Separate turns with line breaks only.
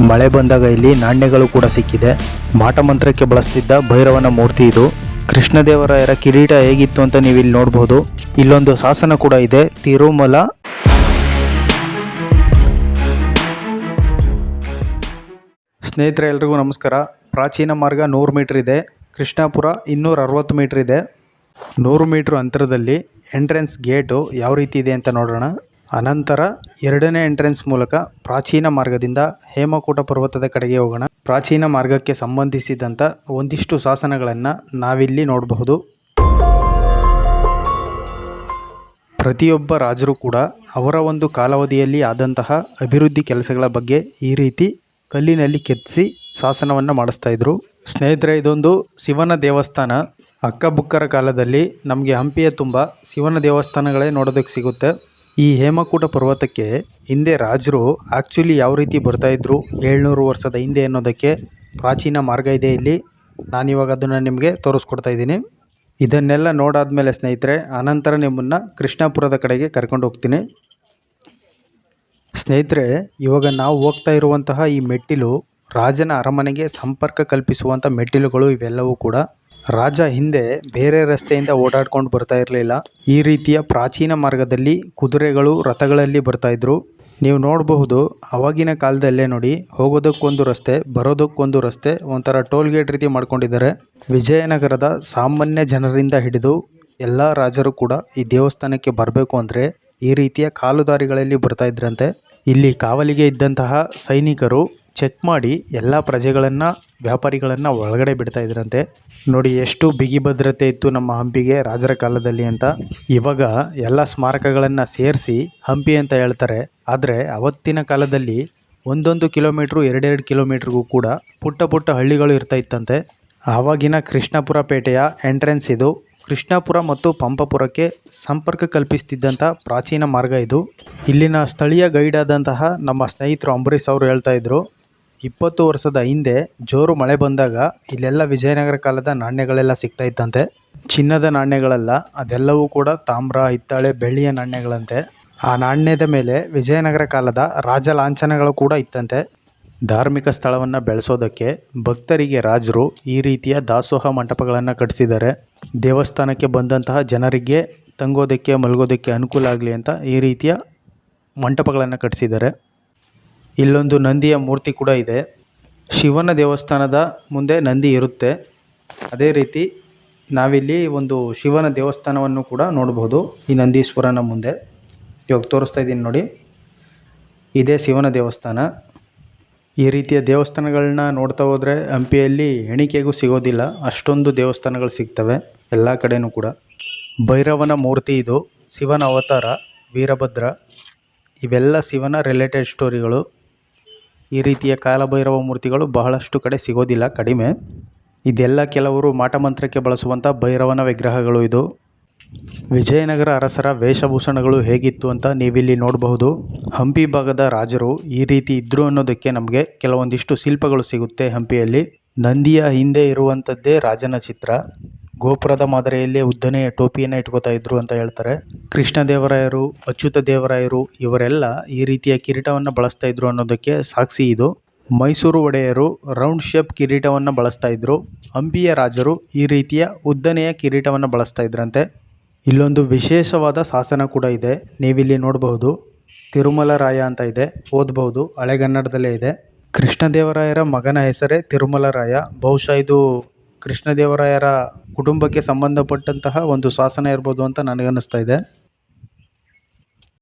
ಮಳೆ ಬಂದಾಗ ಇಲ್ಲಿ ನಾಣ್ಯಗಳು ಕೂಡ ಸಿಕ್ಕಿದೆ. ಮಾಟಮಂತ್ರಕ್ಕೆ ಬಳಸ್ತಿದ್ದ ಭೈರವನ ಮೂರ್ತಿ ಇದು. ಕೃಷ್ಣದೇವರಾಯರ ಕಿರೀಟ ಹೇಗಿತ್ತು ಅಂತ ನೀವು ಇಲ್ಲಿ ನೋಡಬಹುದು ಇಲ್ಲೊಂದು ಶಾಸನ ಕೂಡ ಇದೆ, ತಿರುಮಲ. ಸ್ನೇಹಿತರೆ, ಎಲ್ರಿಗೂ ನಮಸ್ಕಾರ. ಪ್ರಾಚೀನ ಮಾರ್ಗ ನೂರು ಮೀಟ್ರ್ ಇದೆ. ಕೃಷ್ಣಾಪುರ ಇನ್ನೂರ ಅರವತ್ತು ಮೀಟ್ರ್ ಇದೆ. ನೂರು ಮೀಟ್ರ್ ಅಂತರದಲ್ಲಿ ಎಂಟ್ರೆನ್ಸ್ ಗೇಟು ಯಾವ ರೀತಿ ಇದೆ ಅಂತ ನೋಡೋಣ. ಅನಂತರ ಎರಡನೇ ಎಂಟ್ರೆನ್ಸ್ ಮೂಲಕ ಪ್ರಾಚೀನ ಮಾರ್ಗದಿಂದ ಹೇಮಕೂಟ ಪರ್ವತದ ಕಡೆಗೆ ಹೋಗೋಣ. ಪ್ರಾಚೀನ ಮಾರ್ಗಕ್ಕೆ ಸಂಬಂಧಿಸಿದಂಥ ಒಂದಿಷ್ಟು ಶಾಸನಗಳನ್ನು ನಾವಿಲ್ಲಿ ನೋಡಬಹುದು. ಪ್ರತಿಯೊಬ್ಬ ರಾಜರು ಕೂಡ ಅವರ ಒಂದು ಕಾಲಾವಧಿಯಲ್ಲಿ ಆದಂತಹ ಅಭಿವೃದ್ಧಿ ಕೆಲಸಗಳ ಬಗ್ಗೆ ಈ ರೀತಿ ಕಲ್ಲಿನಲ್ಲಿ ಕೆತ್ತಿಸಿ ಶಾಸನವನ್ನು ಮಾಡಿಸ್ತಾ ಇದ್ರು. ಸ್ನೇಹಿತರೆ, ಇದೊಂದು ಶಿವನ ದೇವಸ್ಥಾನ. ಅಕ್ಕಬುಕ್ಕರ ಕಾಲದಲ್ಲಿ ನಮಗೆ ಹಂಪಿಯ ತುಂಬ ಶಿವನ ದೇವಸ್ಥಾನಗಳೇ ನೋಡೋದಕ್ಕೆ ಸಿಗುತ್ತೆ. ಈ ಹೇಮಕೂಟ ಪರ್ವತಕ್ಕೆ ಹಿಂದೆ ರಾಜರು ಆ್ಯಕ್ಚುಲಿ ಯಾವ ರೀತಿ ಬರ್ತಾ ಇದ್ರು ಏಳ್ನೂರು ವರ್ಷದ ಹಿಂದೆ ಅನ್ನೋದಕ್ಕೆ ಪ್ರಾಚೀನ ಮಾರ್ಗ ಇದೆ ಇಲ್ಲಿ. ನಾನಿವಾಗ ಅದನ್ನು ನಿಮಗೆ ತೋರಿಸ್ಕೊಡ್ತಾ ಇದ್ದೀನಿ. ಇದನ್ನೆಲ್ಲ ನೋಡಾದಮೇಲೆ ಸ್ನೇಹಿತರೆ, ಆನಂತರ ನಿಮ್ಮನ್ನು ಕೃಷ್ಣಾಪುರದ ಕಡೆಗೆ ಕರ್ಕೊಂಡು ಹೋಗ್ತೀನಿ. ಸ್ನೇಹಿತರೆ, ಇವಾಗ ನಾವು ಹೋಗ್ತಾ ಇರುವಂತಹ ಈ ಮೆಟ್ಟಿಲು ರಾಜನ ಅರಮನೆಗೆ ಸಂಪರ್ಕ ಕಲ್ಪಿಸುವಂಥ ಮೆಟ್ಟಿಲುಗಳು ಇವೆಲ್ಲವೂ ಕೂಡ. ರಾಜ ಹಿಂದೆ ಬೇರೆ ರಸ್ತೆಯಿಂದ ಓಡಾಡ್ಕೊಂಡು ಬರ್ತಾ ಇರಲಿಲ್ಲ. ಈ ರೀತಿಯ ಪ್ರಾಚೀನ ಮಾರ್ಗದಲ್ಲಿ ಕುದುರೆಗಳು ರಥಗಳಲ್ಲಿ ಬರ್ತಾ ಇದ್ರು. ನೀವು ನೋಡಬಹುದು, ಅವಾಗಿನ ಕಾಲದಲ್ಲೇ ನೋಡಿ, ಹೋಗೋದಕ್ಕೊಂದು ರಸ್ತೆ, ಬರೋದಕ್ಕೊಂದು ರಸ್ತೆ ಒಂಥರ ಟೋಲ್ ಗೇಟ್ ರೀತಿ ಮಾಡ್ಕೊಂಡಿದ್ದಾರೆ. ವಿಜಯನಗರದ ಸಾಮಾನ್ಯ ಜನರಿಂದ ಹಿಡಿದು ಎಲ್ಲ ರಾಜರು ಕೂಡ ಈ ದೇವಸ್ಥಾನಕ್ಕೆ ಬರಬೇಕು ಅಂದರೆ ಈ ರೀತಿಯ ಕಾಲುದಾರಿಗಳಲ್ಲಿ ಬರ್ತಾ ಇದ್ರಂತೆ. ಇಲ್ಲಿ ಕಾವಲಿಗೆ ಇದ್ದಂತಹ ಸೈನಿಕರು ಚೆಕ್ ಮಾಡಿ ಎಲ್ಲ ಪ್ರಜೆಗಳನ್ನು, ವ್ಯಾಪಾರಿಗಳನ್ನು ಒಳಗಡೆ ಬಿಡ್ತಾ ಇದ್ರಂತೆ. ನೋಡಿ ಎಷ್ಟು ಬಿಗಿ ಭದ್ರತೆ ಇತ್ತು ನಮ್ಮ ಹಂಪಿಗೆ ರಾಜರ ಕಾಲದಲ್ಲಿ ಅಂತ. ಇವಾಗ ಎಲ್ಲ ಸ್ಮಾರಕಗಳನ್ನು ಸೇರಿಸಿ ಹಂಪಿ ಅಂತ ಹೇಳ್ತಾರೆ. ಆದರೆ ಅವತ್ತಿನ ಕಾಲದಲ್ಲಿ ಒಂದೊಂದು ಕಿಲೋಮೀಟ್ರು, ಎರಡೆರಡು ಕಿಲೋಮೀಟ್ರಿಗೂ ಕೂಡ ಪುಟ್ಟ ಪುಟ್ಟ ಹಳ್ಳಿಗಳು ಇರ್ತಾ ಇತ್ತಂತೆ. ಆವಾಗಿನ ಕೃಷ್ಣಪುರ ಪೇಟೆಯ ಎಂಟ್ರೆನ್ಸ್ ಇದು. ಕೃಷ್ಣಾಪುರ ಮತ್ತು ಪಂಪಪುರಕ್ಕೆ ಸಂಪರ್ಕ ಕಲ್ಪಿಸ್ತಿದ್ದಂಥ ಪ್ರಾಚೀನ ಮಾರ್ಗ ಇದು. ಇಲ್ಲಿನ ಸ್ಥಳೀಯ ಗೈಡ್ ಆದಂತಹ ನಮ್ಮ ಸ್ನೇಹಿತರು ಅಂಬರೀಷ್ ಅವರು ಹೇಳ್ತಾ ಇದ್ರು, ಇಪ್ಪತ್ತು ವರ್ಷದ ಹಿಂದೆ ಜೋರು ಮಳೆ ಬಂದಾಗ ಇಲ್ಲೆಲ್ಲ ವಿಜಯನಗರ ಕಾಲದ ನಾಣ್ಯಗಳೆಲ್ಲ ಸಿಗ್ತಾ ಇತ್ತಂತೆ ಚಿನ್ನದ ನಾಣ್ಯಗಳಲ್ಲ, ಅದೆಲ್ಲವೂ ಕೂಡ ತಾಮ್ರ, ಹಿತ್ತಾಳೆ, ಬೆಳ್ಳಿಯ ನಾಣ್ಯಗಳಂತೆ. ಆ ನಾಣ್ಯದ ಮೇಲೆ ವಿಜಯನಗರ ಕಾಲದ ರಾಜ ಲಾಂಛನಗಳು ಕೂಡ ಇತ್ತಂತೆ. ಧಾರ್ಮಿಕ ಸ್ಥಳವನ್ನು ಬೆಳೆಸೋದಕ್ಕೆ ಭಕ್ತರಿಗೆ ರಾಜರು ಈ ರೀತಿಯ ದಾಸೋಹ ಮಂಟಪಗಳನ್ನು ಕಟ್ಟಿಸಿದ್ದಾರೆ ದೇವಸ್ಥಾನಕ್ಕೆ ಬಂದಂತಹ ಜನರಿಗೆ ತಂಗೋದಕ್ಕೆ ಮಲಗೋದಕ್ಕೆ ಅನುಕೂಲ ಆಗಲಿ ಅಂತ ಈ ರೀತಿಯ ಮಂಟಪಗಳನ್ನು ಕಟ್ಟಿಸಿದ್ದಾರೆ ಇಲ್ಲೊಂದು ನಂದಿಯ ಮೂರ್ತಿ ಕೂಡ ಇದೆ. ಶಿವನ ದೇವಸ್ಥಾನದ ಮುಂದೆ ನಂದಿ ಇರುತ್ತೆ. ಅದೇ ರೀತಿ ನಾವಿಲ್ಲಿ ಒಂದು ಶಿವನ ದೇವಸ್ಥಾನವನ್ನು ಕೂಡ ನೋಡಬಹುದು ಈ ನಂದೀಶ್ವರನ ಮುಂದೆ. ಇವಾಗ ತೋರಿಸ್ತಾ ಇದ್ದೀನಿ ನೋಡಿ. ಇದೇ ಶಿವನ ದೇವಸ್ಥಾನ. ಈ ರೀತಿಯ ದೇವಸ್ಥಾನಗಳನ್ನ ನೋಡ್ತಾ ಹೋದರೆ ಹಂಪಿಯಲ್ಲಿ ಎಣಿಕೆಗೂ ಸಿಗೋದಿಲ್ಲ. ಅಷ್ಟೊಂದು ದೇವಸ್ಥಾನಗಳು ಸಿಗ್ತವೆ, ಎಲ್ಲ ಕಡೆಯೂ ಕೂಡ. ಭೈರವನ ಮೂರ್ತಿ ಇದು, ಶಿವನ ಅವತಾರ, ವೀರಭದ್ರ, ಇವೆಲ್ಲ ಶಿವನ ರಿಲೇಟೆಡ್ ಸ್ಟೋರಿಗಳು ಈ ರೀತಿಯ ಕಾಲಭೈರವ ಮೂರ್ತಿಗಳು ಬಹಳಷ್ಟು ಕಡೆ ಸಿಗೋದಿಲ್ಲ, ಕಡಿಮೆ. ಇದೆಲ್ಲ ಕೆಲವರು ಮಾಟಮಂತ್ರಕ್ಕೆ ಬಳಸುವಂಥ ಭೈರವನ ವಿಗ್ರಹಗಳು ಇದು. ವಿಜಯನಗರ ಅರಸರ ವೇಷಭೂಷಣಗಳು ಹೇಗಿತ್ತು ಅಂತ ನೀವಿಲ್ಲಿ ನೋಡಬಹುದು. ಹಂಪಿ ಭಾಗದ ರಾಜರು ಈ ರೀತಿ ಇದ್ದರು ಅನ್ನೋದಕ್ಕೆ ನಮಗೆ ಕೆಲವೊಂದಿಷ್ಟು ಶಿಲ್ಪಗಳು ಸಿಗುತ್ತೆ ಹಂಪಿಯಲ್ಲಿ. ನಂದಿಯ ಹಿಂದೆ ಇರುವಂಥದ್ದೇ ರಾಜನ ಚಿತ್ರ. ಗೋಪುರದ ಮಾದರಿಯಲ್ಲಿ ಉದ್ದನೆಯ ಟೋಪಿಯನ್ನು ಇಟ್ಕೋತಾ ಇದ್ರು ಅಂತ ಹೇಳ್ತಾರೆ. ಕೃಷ್ಣದೇವರಾಯರು ಅಚ್ಯುತ ದೇವರಾಯರು ಇವರೆಲ್ಲ ಈ ರೀತಿಯ ಕಿರೀಟವನ್ನು ಬಳಸ್ತಾ ಇದ್ರು ಅನ್ನೋದಕ್ಕೆ ಸಾಕ್ಷಿ ಇದು. ಮೈಸೂರು ಒಡೆಯರು ರೌಂಡ್ ಶೇಪ್ ಕಿರೀಟವನ್ನು ಬಳಸ್ತಾ ಇದ್ರು. ಹಂಪಿಯ ರಾಜರು ಈ ರೀತಿಯ ಉದ್ದನೆಯ ಕಿರೀಟವನ್ನು ಬಳಸ್ತಾ ಇದ್ರಂತೆ. ಇಲ್ಲೊಂದು ವಿಶೇಷವಾದ ಶಾಸನ ಕೂಡ ಇದೆ. ನೀವಿಲ್ಲಿ ನೋಡಬಹುದು. ತಿರುಮಲ ರಾಯ ಅಂತ ಇದೆ. ಓದಬಹುದು. ಹಳೆಗನ್ನಡದಲ್ಲೇ ಇದೆ. ಕೃಷ್ಣದೇವರಾಯರ ಮಗನ ಹೆಸರೇ ತಿರುಮಲ ರಾಯ ಬಹುಶಃ ಇದು ಕೃಷ್ಣದೇವರಾಯರ ಕುಟುಂಬಕ್ಕೆ ಸಂಬಂಧಪಟ್ಟಂತಹ ಒಂದು ಶಾಸನ ಇರ್ಬೋದು ಅಂತ ನನಗನ್ನಿಸ್ತಾ ಇದೆ.